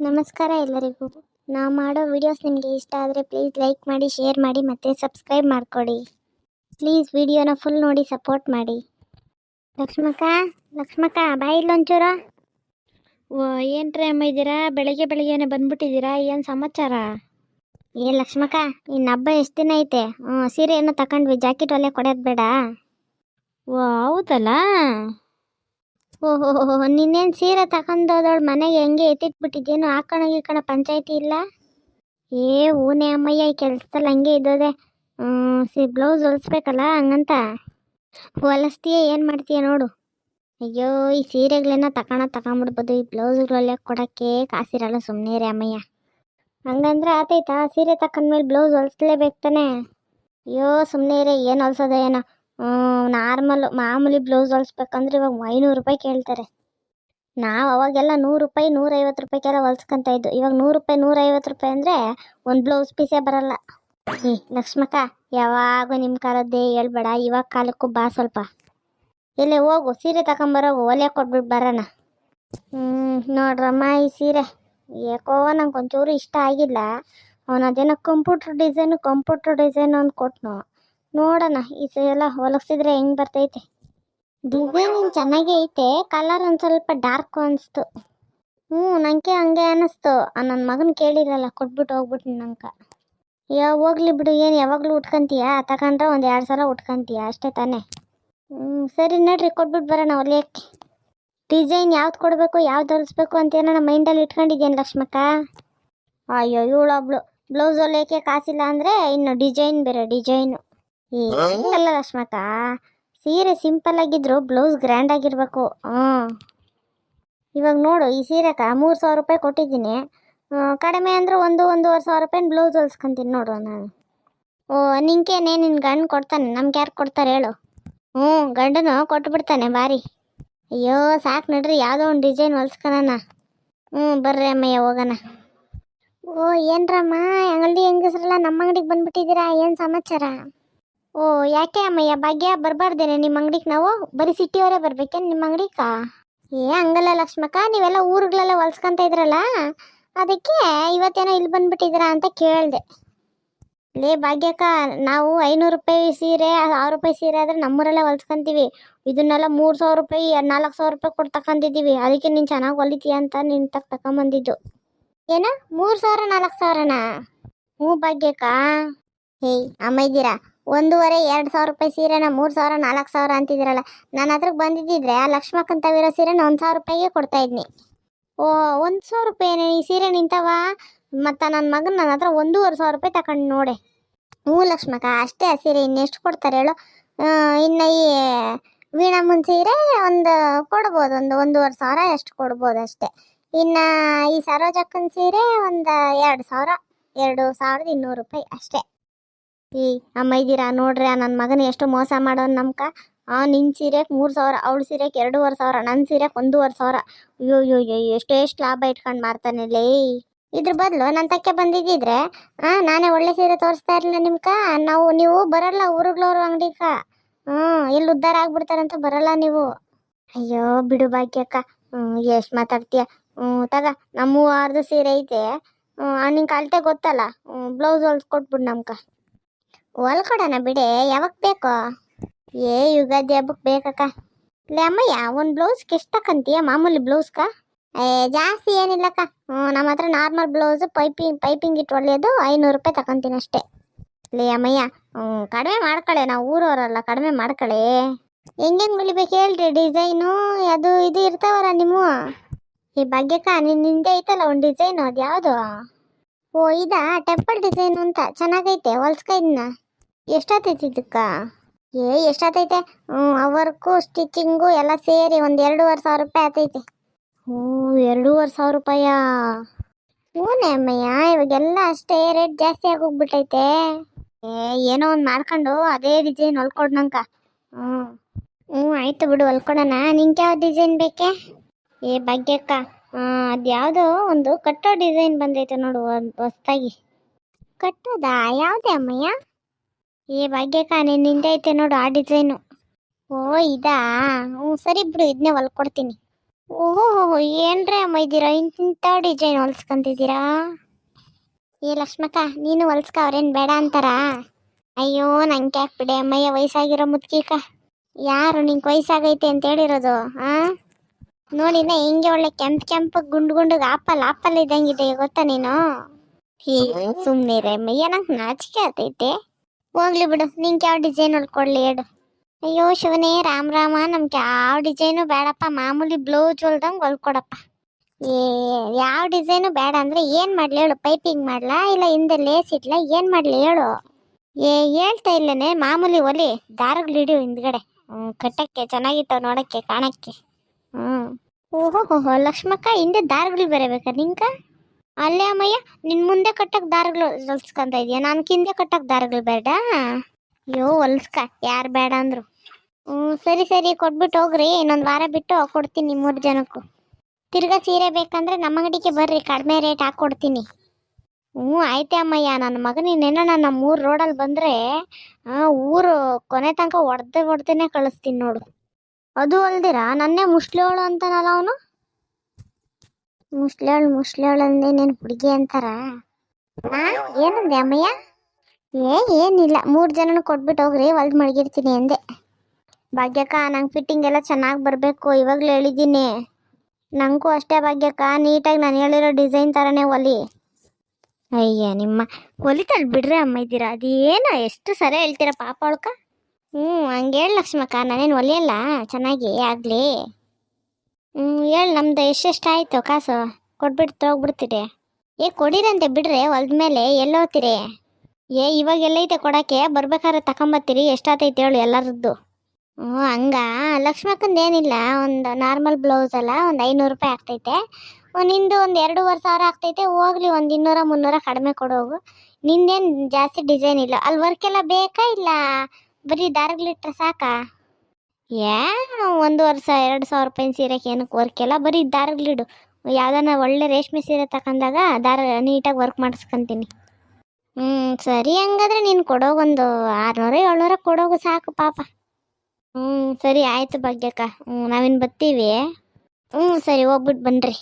ನಮಸ್ಕಾರ ಎಲ್ಲರಿಗೂ. ನಾವು ಮಾಡೋ ವಿಡಿಯೋಸ್ ನಿಮಗೆ ಇಷ್ಟ ಆದರೆ ಪ್ಲೀಸ್ ಲೈಕ್ ಮಾಡಿ ಶೇರ್ ಮಾಡಿ ಮತ್ತು ಸಬ್ಸ್ಕ್ರೈಬ್ ಮಾಡಿಕೊಡಿ. ಪ್ಲೀಸ್ ವಿಡಿಯೋನ ಫುಲ್ ನೋಡಿ ಸಪೋರ್ಟ್ ಮಾಡಿ. ಲಕ್ಷ್ಮಕ್ಕ ಲಕ್ಷ್ಮಕ್ಕ ಇಲ್ಲ ಒಂಚೂರ. ಓ ರೀ ಅಮ್ಮ ಇದ್ದೀರಾ? ಬೆಳಗ್ಗೆ ಬೆಳಗ್ಗೆನೆ ಬಂದ್ಬಿಟ್ಟಿದ್ದೀರಾ? ಏನು ಸಮಾಚಾರ? ಏ ಲಕ್ಷ್ಮಕ್ಕ ಇನ್ನು ಹಬ್ಬ ಎಷ್ಟು ದಿನ ಐತೆ? ಹ್ಞೂ ಸೀರೆ ಏನೋ ತಗೊಂಡ್ವಿ ಜಾಕೆಟ್ ಒಲೆ ಕೊಡೋದು ಬೇಡ. ಓ ಹೌದಲ್ಲ? ಓಹೋ ನಿನ್ನೇನು ಸೀರೆ ತಗೊಂಡೋದವಳು ಮನೆಗೆ ಹೆಂಗೆ ಎತ್ತಿಟ್ಬಿಟ್ಟಿದ್ದೇನು ಹಾಕೋಣ ಕಣ ಪಂಚಾಯತಿ ಇಲ್ಲ? ಏ ಓನೇ ಅಮ್ಮಯ್ಯ, ಈ ಕೆಲಸದಲ್ಲಿ ಹಂಗೆ ಇದ್ದೋದೆ. ಸಿ, ಬ್ಲೌಸ್ ಹೊಲಿಸ್ಬೇಕಲ್ಲ ಹಂಗಂತ. ಹೊಲಿಸ್ತೀಯ, ಏನು ಮಾಡ್ತೀಯ ನೋಡು. ಅಯ್ಯೋ, ಈ ಸೀರೆಗಳನ್ನ ತಗೋಣ ತಗೊಂಬಿಡ್ಬೋದು ಈ ಬ್ಲೌಸ್ಗಳೆಲ್ಲ ಕೊಡೋಕ್ಕೆ ಕಾಸಿರಲ್ಲ ಸುಮ್ಮನೆ ರೀ ಅಮ್ಮಯ್ಯ. ಹಂಗಂದ್ರೆ ಆತೈತಾ, ಸೀರೆ ತಕೊಂಡ್ಮೇಲೆ ಬ್ಲೌಸ್ ಹೊಲಿಸ್ಲೇಬೇಕು ತಾನೆ. ಅಯ್ಯೋ ಸುಮ್ಮನೆ ರೀ ಏನು ಹೊಲ್ಸೋದ ಏನೋ ನಾರ್ಮಲ್. ಮಾಮೂಲಿ ಬ್ಲೌಸ್ ಹೊಲಿಸ್ಬೇಕಂದ್ರೆ ಇವಾಗ ಐನೂರು ರೂಪಾಯಿ ಕೇಳ್ತಾರೆ. ನಾವು ಅವಾಗೆಲ್ಲ ನೂರು ರೂಪಾಯಿ, ನೂರೈವತ್ತು ರೂಪಾಯಿಗೆಲ್ಲ ಹೊಲ್ಸ್ಕೊಂತ ಇದ್ದು. ಇವಾಗ ನೂರು ರೂಪಾಯಿ, ನೂರೈವತ್ತು ರೂಪಾಯಿ ಅಂದರೆ ಒಂದು ಬ್ಲೌಸ್ ಪೀಸೇ ಬರಲ್ಲ. ಏ, ಲಕ್ಷ್ಮಕ್ಕ, ಯಾವಾಗೂ ನಿಮ್ಮ ಕಾಲದ್ದೇ ಹೇಳ್ಬೇಡ. ಇವಾಗ ಕಾಲಕ್ಕೂ ಬಾ ಸ್ವಲ್ಪ. ಎಲ್ಲೇ ಹೋಗು, ಸೀರೆ ತಗೊಂಬರೋಗು ಒಲೆ ಕೊಟ್ಬಿಟ್ಟು ಬರೋಣ. ಹ್ಞೂ ನೋಡ್ರಮ್ಮ ಈ ಸೀರೆ. ಯಾಕೋ ನಂಗೆ ಒಂಚೂರು ಇಷ್ಟ ಆಗಿಲ್ಲ. ಅವನು ಅದೇನೋ ಕಂಪ್ಯೂಟ್ರ್ ಡಿಸೈನು ಕಂಪ್ಯೂಟ್ರ್ ಡಿಸೈನು ಅಂತ ಕೊಟ್ಟನು ನೋಡೋಣ, ಈ ಸಲ ಎಲ್ಲ ಹೊಲಸಿದ್ರೆ ಹೆಂಗೆ ಬರ್ತೈತೆ. ಡಿಸೈನ್ ಚೆನ್ನಾಗೇ ಐತೆ ಕಲರ್ ಒಂದು ಸ್ವಲ್ಪ ಡಾರ್ಕ್ ಅನಿಸ್ತು. ಹ್ಞೂ ನನಗೆ ಹಂಗೆ ಅನ್ನಿಸ್ತು ನನ್ನ ಮಗನ ಕೇಳಿರಲ್ಲ ಕೊಟ್ಬಿಟ್ಟು ಹೋಗ್ಬಿಟ್ಟು ನಂಗೆ. ಯಾವ ಹೋಗ್ಲಿ ಬಿಡು, ಏನು ಯಾವಾಗಲೂ ಉಟ್ಕೊಂತೀಯ? ತಗೊಂಡ್ರೆ ಒಂದು ಎರಡು ಸಲ ಉಟ್ಕೊಂತೀಯ? ಅಷ್ಟೇ ತಾನೇ. ಹ್ಞೂ, ಸರಿ ನೋಡ್ರಿ ಕೊಟ್ಬಿಟ್ಟು ಬರೋಣ ಹೊಲಿಯಕ್ಕೆ ಡಿಸೈನ್ ಯಾವ್ದು ಕೊಡಬೇಕು, ಯಾವ್ದು ಹೊಲಿಸ್ಬೇಕು ಅಂತ ಏನೋ ಮೈಂಡಲ್ಲಿ ಇಟ್ಕೊಂಡಿದ್ದೇನೆ ಲಕ್ಷ್ಮಕ್ಕ? ಅಯ್ಯೋ, ಇವಳೊಬ್ಳು. ಬ್ಲೌಸ್ ಹೊಲಿಯೋಕ್ಕೆ ಕಾಸಿಲ್ಲ ಅಂದರೆ ಇನ್ನು ಡಿಸೈನ್ ಬೇರೆ, ಡಿಸೈನು. ಅಲ್ಲ ರಶ್ಮಕ ಸೀರೆ ಸಿಂಪಲ್ ಆಗಿದ್ರು ಬ್ಲೌಸ್ ಗ್ರ್ಯಾಂಡ್ ಆಗಿರ್ಬೇಕು. ಹ್ಞೂ ಇವಾಗ ನೋಡು ಈ ಸೀರೆಕ ಮೂರು ಸಾವಿರ ರೂಪಾಯಿ ಕೊಟ್ಟಿದ್ದೀನಿ. ಕಡಿಮೆ ಅಂದ್ರೆ ಒಂದು ಒಂದೂವರೆ ಸಾವಿರ ರೂಪಾಯಿ ಬ್ಲೌಸ್ ಹೊಲ್ಸ್ಕೊಂತೀನಿ ನೋಡು ನಾನು. ಓ ನಿಂಕೇನೆ ನಿನ್ನ ಗಂಡು ಕೊಡ್ತಾನೆ ನಮ್ಗೆ ಯಾರು ಕೊಡ್ತಾರೆ ಹೇಳು. ಹ್ಞೂ ಗಂಡನು ಕೊಟ್ಬಿಡ್ತಾನೆ ಬಾರಿ. ಅಯ್ಯೋ ಸಾಕು ನಡ್ರಿ ಯಾವುದೋ ಒಂದು ಡಿಸೈನ್ ಹೊಲ್ಸ್ಕೊಳಣ. ಹ್ಞೂ ಬರ್ರಿ ಅಮ್ಮಯ್ಯ ಹೋಗೋಣ. ಓ ಏನ್ರಮ್ಮ ಅಂಗಡಿ ಹೆಂಗಸ್ರಲ್ಲ ನಮ್ಮ ಅಂಗಡಿಗೆ ಬಂದ್ಬಿಟ್ಟಿದ್ದೀರಾ ಏನು ಸಮಾಚಾರ? ಓ, ಯಾಕೆ ಅಮ್ಮಯ್ಯ? ಭಾಗ್ಯ, ಬರಬಾರ್ದೇನೆ ನಿಮ್ಮ ಅಂಗಡಿಗೆ ನಾವು? ಬರೀ ಸಿಟಿಯವರೇ ಬರ್ಬೇಕೇನು ನಿಮ್ಮ ಅಂಗಡಿಗೆ? ಏ, ಹಂಗಲ್ಲ ಲಕ್ಷ್ಮಕ್ಕ, ನೀವೆಲ್ಲ ಊರುಗಳೆಲ್ಲ ಹೊಲ್ಸ್ಕೊಂತ ಇದ್ರಲ್ಲ? ಅದಕ್ಕೆ ಇವತ್ತೇನೋ ಇಲ್ಲಿ ಬಂದ್ಬಿಟ್ಟಿದ್ದೀರಾ ಅಂತ ಕೇಳಿದೆ. ಲೇ, ಭಾಗ್ಯಕ್ಕ, ನಾವು ಐನೂರು ರೂಪಾಯಿ ಸೀರೆ ಸಾವಿರ ರೂಪಾಯಿ ಸೀರೆ ಆದರೆ ನಮ್ಮೂರಲ್ಲೇ ಹೊಲ್ಸ್ಕೊಂತೀವಿ. ಇದನ್ನೆಲ್ಲ ಮೂರು ಸಾವಿರ ರೂಪಾಯಿ, ನಾಲ್ಕು ಸಾವಿರ ರೂಪಾಯಿ ಕೊಟ್ಟು ತಗೊಂಡಿದ್ದೀವಿ ಅದಕ್ಕೆ ನೀನು ಚೆನ್ನಾಗಿ ಹೊಲಿತೀಯ ಅಂತ ನಿನ್ನ ತಕ್ಕ ತಗೊಂಬಂದಿದ್ದು ಏನ? ಮೂರು ಸಾವಿರ, ನಾಲ್ಕು ಸಾವಿರನಾ? ಹ್ಞೂ, ಭಾಗ್ಯಕ್ಕ. ಹೇಯ್ ಅಮ್ಮ ಇದ್ದೀರಾ? ಒಂದೂವರೆ, ಎರಡು ಸಾವಿರ ರೂಪಾಯಿ ಸೀರೆನ, ಮೂರು ಸಾವಿರ, ನಾಲ್ಕು ಸಾವಿರ ಅಂತಿದ್ದೀರಲ್ಲ ನಾನು ಅದ್ರಾಗ ಬಂದಿದ್ದಿದ್ರೆ ಆ ಲಕ್ಷ್ಮಕ್ಕಂತವಿರೋ ಸೀರೆನ ಒಂದು ಸಾವಿರ ರೂಪಾಯಿಗೆ ಕೊಡ್ತಾ ಇದ್ನಿ. ಓ, ಒಂದು ಸಾವಿರ ರೂಪಾಯಿ ಈ ಸೀರೆ ನಿಂತವ? ಮತ್ತು ನನ್ನ ಮಗನ ನನ್ನ ಹತ್ರ ಒಂದೂವರೆ ಸಾವಿರ ರೂಪಾಯಿ ತಗೊಂಡು ನೋಡೆ. ಹ್ಞೂ ಲಕ್ಷ್ಮಕ್ಕ, ಅಷ್ಟೇ ಆ ಸೀರೆ ಇನ್ನೆಷ್ಟು ಕೊಡ್ತಾರೆ ಹೇಳು? ಇನ್ನು ಈ ವೀಣಮ್ಮನ ಸೀರೆ ಒಂದು ಕೊಡ್ಬೋದು, ಒಂದು ಒಂದೂವರೆ ಸಾವಿರ ಎಷ್ಟು ಕೊಡ್ಬೋದು ಅಷ್ಟೇ. ಇನ್ನು ಈ ಸರೋಜಕ್ಕನ ಸೀರೆ ಒಂದು ಎರಡು ಸಾವಿರ, ಎರಡು ಸಾವಿರದ ಇನ್ನೂರು ರೂಪಾಯಿ ಅಷ್ಟೇ. ಈ ಅಮ್ಮ ಇದ್ದೀರಾ? ನೋಡ್ರಿ ನನ್ನ ಮಗನ ಎಷ್ಟು ಮೋಸ ಮಾಡೋನು ನಮ್ಕ. ಆ ನಿನ್ನ ಸೀರೆಗೆ ಮೂರು ಸಾವಿರ, ಅವಳ ಸೀರೆಗೆ ಎರಡೂವರೆ ಸಾವಿರ ನನ್ನ ಸೀರೆಗೆ ಒಂದೂವರೆ ಸಾವಿರ. ಅಯ್ಯೋ ಅಯ್ಯೋ ಅಯ್ಯೋ ಎಷ್ಟು ಎಷ್ಟು ಲಾಭ ಇಟ್ಕೊಂಡು ಮಾರ್ತಾನೆ ಲೇ. ಇದ್ರ ಬದಲು ನನ್ನ ತಕ್ಕೆ ಬಂದಿದ್ದಿದ್ರೆ, ಆ, ನಾನೇ ಒಳ್ಳೆ ಸೀರೆ ತೋರಿಸ್ತಾ ಇರಲಿಲ್ಲ ನಿಮ್ಕ. ನಾವು, ನೀವು ಬರಲ್ಲ ಊರುಗಳವ್ರ ಅಂಗಡಿಕ. ಹ್ಞೂ ಇಲ್ಲಿ ಉದ್ಧಾರ ಆಗ್ಬಿಡ್ತಾರಂತ ಬರಲ್ಲ ನೀವು. ಅಯ್ಯೋ, ಬಿಡು ಭಾಗ್ಯಕ್ಕ. ಹ್ಞೂ ಎಷ್ಟು ಮಾತಾಡ್ತೀಯ? ಹ್ಞೂ ತಗ ನಮ್ಮ ಅರ್ಧ ಸೀರೆ ಐತೆ. ನಿಂಗೆ ಅಳತೆ ಗೊತ್ತಲ್ಲ. ಬ್ಲೌಸ್ ಹೊಲ್ಸ್ಕೊಟ್ಬಿಡು ನಮ್ಕ. ಹೊಲ್ಕೊಡೋಣ ಬಿಡೆ, ಯಾವಾಗ ಬೇಕೋ. ಏ, ಯುಗಾದಿ ಹಬ್ಬಕ್ಕೆ ಬೇಕಕ್ಕ. ಲೇ ಅಮ್ಮಯ್ಯ, ಒಂದು ಬ್ಲೌಸ್ಗೆ ಎಷ್ಟು ತಕ್ಕಂತೀಯ ಮಾಮೂಲಿ ಬ್ಲೌಸ್ಕ ಏ, ಜಾಸ್ತಿ ಏನಿಲ್ಲಕ್ಕ. ಹ್ಞೂ ನಮ್ಮ ಹತ್ರ ನಾರ್ಮಲ್ ಬ್ಲೌಸು, ಪೈಪಿಂಗ್ ಪೈಪಿಂಗ್ ಇಟ್ಟು ಒಳ್ಳೆಯದು, ಐನೂರು ರೂಪಾಯಿ ತಗೊಂತೀನಿ ಅಷ್ಟೇ. ಲೇ ಅಮ್ಮಯ್ಯ ಹ್ಞೂ ಕಡಿಮೆ ಮಾಡ್ಕೊಳ್ಳೆ ನಾವು ಊರವರಲ್ಲ, ಕಡಿಮೆ ಮಾಡ್ಕೊಳ್ಳಿ ಹೆಂಗೆ ಹೊಲಿಬೇಕು ಹೇಳ್ರಿ ಡಿಸೈನು? ಅದು ಇದು ಇರ್ತಾವಲ್ಲ ನಿಮ್ಮ. ಈ ಭಾಗ್ಯಕ್ಕ ನಿನ್ನ ಹಿಂದೆ ಐತಲ್ಲ ಒಂದು ಡಿಸೈನು ಅದು ಯಾವುದು ಓ, ಇದಾ, ಟೆಂಪಲ್ ಡಿಸೈನು ಅಂತ, ಚೆನ್ನಾಗೈತೆ, ಹೊಲ್ಸ್ಕ ಎಷ್ಟಾತೈತಿ ಇದಕ್ಕ? ಏ, ಎಷ್ಟಾತೈತೆ? ಹ್ಞೂ ಅವರ್ಕು ಸ್ಟಿಚಿಂಗು ಎಲ್ಲ ಸೇರಿ ಒಂದು ಎರಡೂವರೆ ಸಾವಿರ ರೂಪಾಯಿ ಆತೈತೆ. ಹ್ಞೂ, ಎರಡೂವರೆ ಸಾವಿರ ರೂಪಾಯಾ? ಹ್ಞೂನೇ ಅಮ್ಮಯ್ಯ ಇವಾಗೆಲ್ಲ ಅಷ್ಟೇ ರೇಟ್ ಜಾಸ್ತಿ ಆಗೋಗ್ಬಿಟ್ಟೈತೆ. ಏ, ಏನೋ ಒಂದು ಮಾಡ್ಕೊಂಡು ಅದೇ ಡಿಸೈನ್ ಹೊಲ್ಕೊಡ್ನಂಕ. ಹ್ಞೂ. ಹ್ಞೂ, ಆಯ್ತು ಬಿಡು, ಹೊಲ್ಕೊಡೋಣ. ನಿಂಗೆ ಯಾವ ಡಿಸೈನ್ ಬೇಕೆ? ಏ, ಭಾಗ್ಯಕ್ಕ ಅದು ಯಾವುದೋ ಒಂದು ಕಟ್ಟೋ ಡಿಸೈನ್ ಬಂದೈತೆ ನೋಡು, ಒಂದು ಹೊಸ್ದಾಗಿ. ಕಟ್ಟೋದಾ? ಯಾವುದೇ ಅಮ್ಮಯ್ಯ? ಏ ಭಾಗ್ಯಕ್ಕ ನೀನು ಐತೆ ನೋಡು ಆ ಡಿಸೈನು ಓ, ಇದಾ? ಹ್ಞೂ, ಸರಿ ಬಿಡು ಇದನ್ನೇ ಹೊಲ್ಕೊಡ್ತೀನಿ. ಓಹೋ ಏನ್ರೇ ಅಮ್ಮ ಇದ್ದೀರಾ? ಇಂಥ ಡಿಸೈನ್ ಹೊಲ್ಸ್ಕೊಂತಿದ್ದೀರಾ? ಏ, ಲಕ್ಷ್ಮಕ್ಕ, ನೀನು ಹೊಲ್ಸ್ಕ, ಅವ್ರೇನು ಬೇಡ ಅಂತಾರಾ? ಅಯ್ಯೋ, ನಂಗೆ ಯಾಕೆ ಬಿಡೆ? ಅಮ್ಮಯ್ಯ ವಯಸ್ಸಾಗಿರೋ ಮುದ್ಕಿಕ ಯಾರು ನಿಂಗೆ ವಯಸ್ಸಾಗೈತೆ ಅಂತ ಹೇಳಿರೋದು, ಆ? ನೋಡಿನ ಹಿಂಗೆ ಒಳ್ಳೆ ಕೆಂಪ್ ಕೆಂಪು ಗುಂಡು ಗುಂಡುಗೆ ಆಪಲ್ ಆಪಲ್ ಇದ್ದಂಗಿದೆ ಗೊತ್ತಾ ನೀನು? ಸುಮ್ಮನೆ ರೇ ಅಮ್ಮಯ್ಯ, ನಂಗೆ ನಾಚಿಕೆ ಆತೈತೆ ಹೋಗ್ಲಿ ಬಿಡು, ನಿಂಗೆ ಯಾವ ಡಿಸೈನ್ ಹೊಲ್ಕೊಡ್ಲಿ ಹೇಳು. ಅಯ್ಯೋ ಶಿವನೇ, ರಾಮ್ ರಾಮ, ನಮ್ಗೆ ಯಾವ ಡಿಸೈನು ಬೇಡಪ್ಪ, ಮಾಮೂಲಿ ಬ್ಲೌಸ್ ಹೊಲ್ದಂಗೆ ಹೊಲ್ಕೊಡಪ್ಪ ಏ, ಯಾವ ಡಿಸೈನು ಬೇಡ ಅಂದರೆ ಏನು ಮಾಡಲಿ ಹೇಳು ಪೈಪಿಂಗ್ ಮಾಡ್ಲಾ ಇಲ್ಲ ಹಿಂದೆ ಲೇಸ್ ಇಡ್ಲಾ ಏನು ಮಾಡಲಿ ಹೇಳು. ಏ, ಹೇಳ್ತಾ ಇಲ್ಲನೆ, ಮಾಮೂಲಿ ಒಲಿ ದಾರಗಳಿಡು ಹಿಂದ್ಗಡೆ. ಹ್ಞೂ ಕಟ್ಟಕ್ಕೆ ಚೆನ್ನಾಗಿತ್ತು ನೋಡಕ್ಕೆ, ಕಾಣಕ್ಕೆ. ಹ್ಞೂ ಓಹೋ ಲಕ್ಷ್ಮಕ್ಕ, ಹಿಂದೆ ದಾರಗಳು ಬರಬೇಕಾ ಬೇಕಾ ನಿಂಕ ಅಲ್ಲೇ ಅಮ್ಮಯ್ಯ, ನಿನ್ ಮುಂದೆ ಕಟ್ಟಕ್ ದಾರಗಳು ಹೊಲ್ಸ್ಕೊಂತ ಇದೀಯ. ನಾನು ಹಿಂದೆ ಕಟ್ಟಕ್ ದಾರಗಳು ಬೇಡ. ಅಯ್ಯೋ, ಹೊಲ್ಸ್ಕ. ಯಾರು ಬೇಡ ಅಂದ್ರು. ಹ್ಞೂ ಸರಿ ಸರಿ, ಕೊಟ್ಬಿಟ್ಟು ಹೋಗ್ರಿ. ಇನ್ನೊಂದು ವಾರ ಬಿಟ್ಟು ಕೊಡ್ತೀನಿ ಮೂರು ಜನಕ್ಕೂ. ತಿರ್ಗಾ ಸೀರೆ ಬೇಕಂದ್ರೆ ನಮ್ಮ ಅಂಗಡಿಗೆ ಬರ್ರಿ. ಕಡಿಮೆ ರೇಟ್ ಹಾಕ್ಕೊಡ್ತೀನಿ ಹ್ಞೂ ಆಯ್ತೆ ಅಮ್ಮಯ್ಯ. ನನ್ನ ಮಗನಿನ್ನೇನೋ ನನ್ನ ಮೂರು ರೋಡಲ್ಲಿ ಬಂದರೆ ಊರು ಕೊನೆ ತನಕ ಹೊಡೆದೇ ಹೊಡೆದೇನೆ ಕಳಿಸ್ತೀನಿ ನೋಡು. ಅದು ಅಲ್ದಿರಾ? ನನ್ನೇ ಮುಸ್ಲಿಯೋಳು ಅಂತಾನಲ್ಲ ಅವನು? ಮುಸ್ಲಿಯೋಳು ಮುಸ್ಲೋಳ್ ಅಂದೆ, ನೀನು ಹುಡುಗಿ ಅಂತಾರ? ಏನಂದೆ ಅಮ್ಮಯ್ಯ? ಏ, ಏನಿಲ್ಲ, ಮೂರು ಜನನ ಕೊಟ್ಬಿಟ್ಟು ಹೋಗ್ರಿ, ಹೊಲ್ದು ಮಡಗಿರ್ತೀನಿ ಅಂದೆ. ಭಾಗ್ಯಕ್ಕ, ನಂಗೆ ಫಿಟ್ಟಿಂಗ್ ಎಲ್ಲ ಚೆನ್ನಾಗಿ ಬರಬೇಕು, ಇವಾಗಲೇ ಹೇಳಿದ್ದೀನಿ. ನನಗೂ ಅಷ್ಟೇ ಭಾಗ್ಯಕ್ಕ, ನೀಟಾಗಿ ನಾನು ಹೇಳಿರೋ ಡಿಸೈನ್ ಥರನೇ ಒಲಿ. ಅಯ್ಯ, ನಿಮ್ಮ ಹೊಲಿತಾಳೆ ಬಿಡ್ರಿ ಅಮ್ಮ ಇದ್ದೀರಾ, ಅದೇನು ಎಷ್ಟು ಸರಿ ಹೇಳ್ತೀರಾ ಪಾಪ ಅವಳ್ಕ ಹ್ಞೂ ಹಂಗೆ ಹೇಳಿ ಲಕ್ಷ್ಮಕ್ಕ, ನಾನೇನು ಒಲಿಯಲ್ಲ ಚೆನ್ನಾಗಿ ಆಗಲಿ. ಹ್ಞೂ ಹೇಳಿ, ನಮ್ದು ಎಷ್ಟೆಷ್ಟು ಆಯಿತು ಕಾಸು? ಕೊಟ್ಬಿಟ್ಟು ತೋಗ್ಬಿಡ್ತೀರಿ ಏ, ಕೊಡಿರಂತೆ ಬಿಡ್ರೆ, ಹೊಲ್ದ ಮೇಲೆ ಎಲ್ಲೋತಿರಿ ಏ, ಇವಾಗ ಎಲ್ಲೈತೆ ಕೊಡಕ್ಕೆ? ಬರ್ಬೇಕಾದ್ರೆ ತಗೊಂಬತ್ತೀರಿ ಎಷ್ಟಾತೈತೆ ಹೇಳು ಎಲ್ಲರದ್ದು ಹ್ಞೂ ಹಂಗ? ಲಕ್ಷ್ಮಕ್ಕಂದು ಏನಿಲ್ಲ, ಒಂದು ನಾರ್ಮಲ್ ಬ್ಲೌಸ್ ಅಲ್ಲ, ಒಂದು ಐನೂರು ರೂಪಾಯಿ ಆಗ್ತೈತೆ. ನಿಂದು ಒಂದು ಎರಡೂವರೆ ಸಾವಿರ ಆಗ್ತೈತೆ. ಹೋಗ್ಲಿ, ಒಂದು ಇನ್ನೂರ, ಮುನ್ನೂರ ಕಡಿಮೆ ಕೊಡೋಗು ನಿಂದೇನು ಜಾಸ್ತಿ ಡಿಸೈನ್ ಇಲ್ಲ. ಅಲ್ಲಿ ವರ್ಕೆಲ್ಲ ಬೇಕಾ ಇಲ್ಲ? ಬರೀ ದಾರಗಳಿಟ್ರೆ ಸಾಕಾ? ಏ ಒಂದೂವರೆ ಸಾವಿರ ಎರಡು ಸಾವಿರ ರೂಪಾಯಿ ಸೀರೆಗೆ ಏನಕ್ಕೆ ವರ್ಕ್ ಎಲ್ಲ ಬರೀ ದಾರಗಳಿಡು ಯಾವ್ದಾನ ಒಳ್ಳೆ ರೇಷ್ಮೆ ಸೀರೆ ತಗೊಂಡಾಗ ದಾರ ನೀಟಾಗಿ ವರ್ಕ್ ಮಾಡಿಸ್ಕೊಂತೀನಿ. ಹ್ಞೂ ಸರಿ ಹಂಗಾದ್ರೆ ನೀನು ಕೊಡೋಗೊಂದು ಆರುನೂರ, ಏಳ್ನೂರ ಕೊಡೋಗು ಸಾಕು ಪಾಪ. ಹ್ಞೂ ಸರಿ ಆಯಿತು ಭಾಗ್ಯಕ್ಕ. ಹ್ಞೂ ನಾವಿನ್ನು ಬರ್ತೀವಿ. ಹ್ಞೂ ಸರಿ ಹೋಗ್ಬಿಟ್ಟು ಬನ್ನಿರಿ